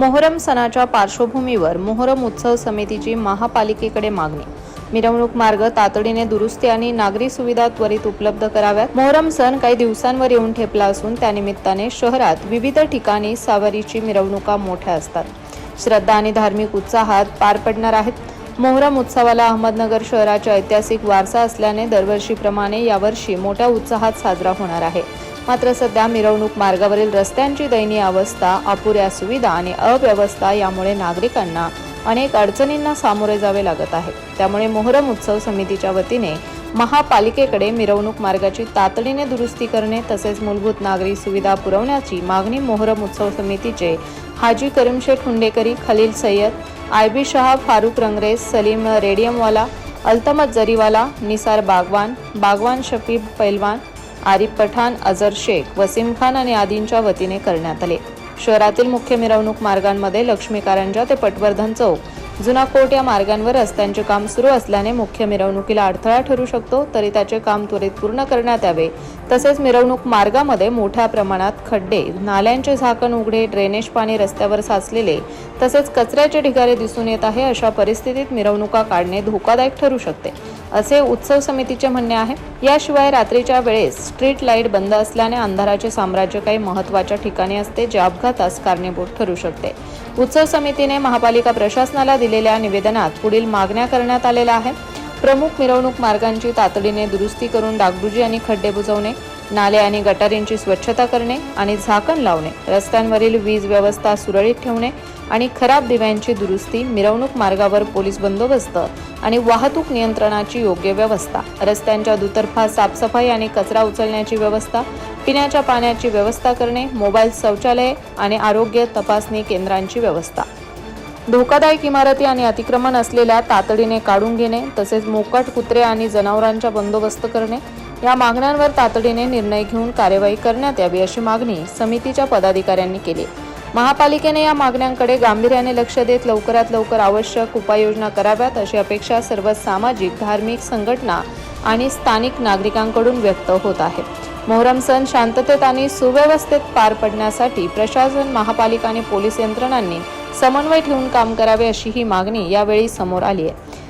मोहरम सणाच्या पार्श्वभूमीवर मोहरम उत्सव समितीची महापालिकेकडे मागणी. मिरवणूक मार्ग तातडीने दुरुस्ती आणि नागरी सुविधा त्वरित उपलब्ध कराव्यात. मोहरम सण काही दिवसांवर येऊन ठेपला असून त्यानिमित्ताने शहरात विविध ठिकाणी सावरीची मिरवणुका मोठ्या असतात. श्रद्धा आणि धार्मिक उत्साहात पार पडणार आहेत. मोहरम उत्सवाला अहमदनगर शहराचा ऐतिहासिक वारसा असल्याने दरवर्षीप्रमाणे यावर्षी मोठ्या उत्साहात साजरा होणार आहे. मात्र सध्या मिरवणूक मार्गावरील रस्त्यांची दयनीय अवस्था अपुऱ्या सुविधा आणि अव्यवस्था यामुळे नागरिकांना अनेक अडचणींना सामोरे जावे लागत आहे. त्यामुळे मोहरम उत्सव समितीच्या वतीने महापालिकेकडे मिरवणूक मार्गाची तातडीने दुरुस्ती करणे तसेच मूलभूत नागरी सुविधा पुरवण्याची मागणी मोहरम उत्सव समितीचे हाजी करीमशेठ हुंडेकरी खलील सय्यद आय बी शहा फारुख रंगरेज सलीम रेडियमवाला अल्तमत जरीवाला निसार बागवान बागवान शफीब पैलवान आरिफ पठाण अझर शेख वसीम खान आणि आदींच्या वतीने करण्यात आले. शहरातील मुख्य मिरवणूक मार्गांमध्ये लक्ष्मी कारंजा ते पटवर्धन चौक जुना कोट या मार्गांवर रस्त्यांचे काम सुरू असल्याने मुख्य मिरवणुकीला अडथळा ठरू शकतो तरी त्याचे काम त्वरित पूर्ण करण्यात यावे. तसेच मिरवणूक मार्गामध्ये मोठ्या प्रमाणात खड्डे नाल्यांचे झाकण उघडे ड्रेनेज पाणी रस्त्यावर साचलेले तसेच कचऱ्याचे ढिगारे दिसून येत आहे अशा परिस्थितीत मिरवणुका काढणे धोकादायक ठरू शकते. असे उत्सव समितीचे म्हणणे आहे. याशिवाय रात्रीच्या वेळेस स्ट्रीट लाइट बंद असल्याने अंधाराचे साम्राज्य काही महत्त्वाच्या ठिकाणी असते जे अपघातास कारणीभूत ठरू शकते. उत्सव समितीने महापालिका प्रशासनाला दिलेल्या निवेदनात पुढील मागण्या करण्यात आलेल्या आहेत. प्रमुख मिरवणूक मार्गांची तातडीने दुरुस्ती करून डागडुजी आणि खड्डे बुजवणे नाले आणि गटारींची स्वच्छता करणे आणि झाकण लावणे रस्त्यांवरील वीज व्यवस्था सुरळीत ठेवणे आणि खराब दिव्यांची दुरुस्ती मिरवणूक मार्गावर पोलीस बंदोबस्त आणि वाहतूक नियंत्रणाची योग्य व्यवस्था रस्त्यांच्या दुतर्फा साफसफाई आणि कचरा उचलण्याची व्यवस्था पिण्याच्या पाण्याची व्यवस्था करणे मोबाईल शौचालये आणि आरोग्य तपासणी केंद्रांची व्यवस्था. धोकादायक इमारती आणि अतिक्रमण असलेल्या तातडीने काढून घेणे तसेच मोकट कुत्रे आणि जनावरांचा बंदोबस्त करणे या मागण्यांवर तातडीने निर्णय घेऊन कार्यवाही करण्यात यावी अशी मागणी समितीच्या पदाधिकाऱ्यांनी केली. महापालिकेने या मागण्यांकडे गांभीर्याने लक्ष देत लवकरात लवकर आवश्यक उपाययोजना कराव्यात अशी अपेक्षा सर्व सामाजिक धार्मिक संघटना आणि स्थानिक नागरिकांकडून व्यक्त होत आहे. मोहरम सण शांततेत आणि सुव्यवस्थेत पार पडण्यासाठी प्रशासन महापालिका आणि पोलीस यंत्रणांनी समन्वय ठेवून काम करावे अशी ही मागणी यावेळी समोर आली आहे.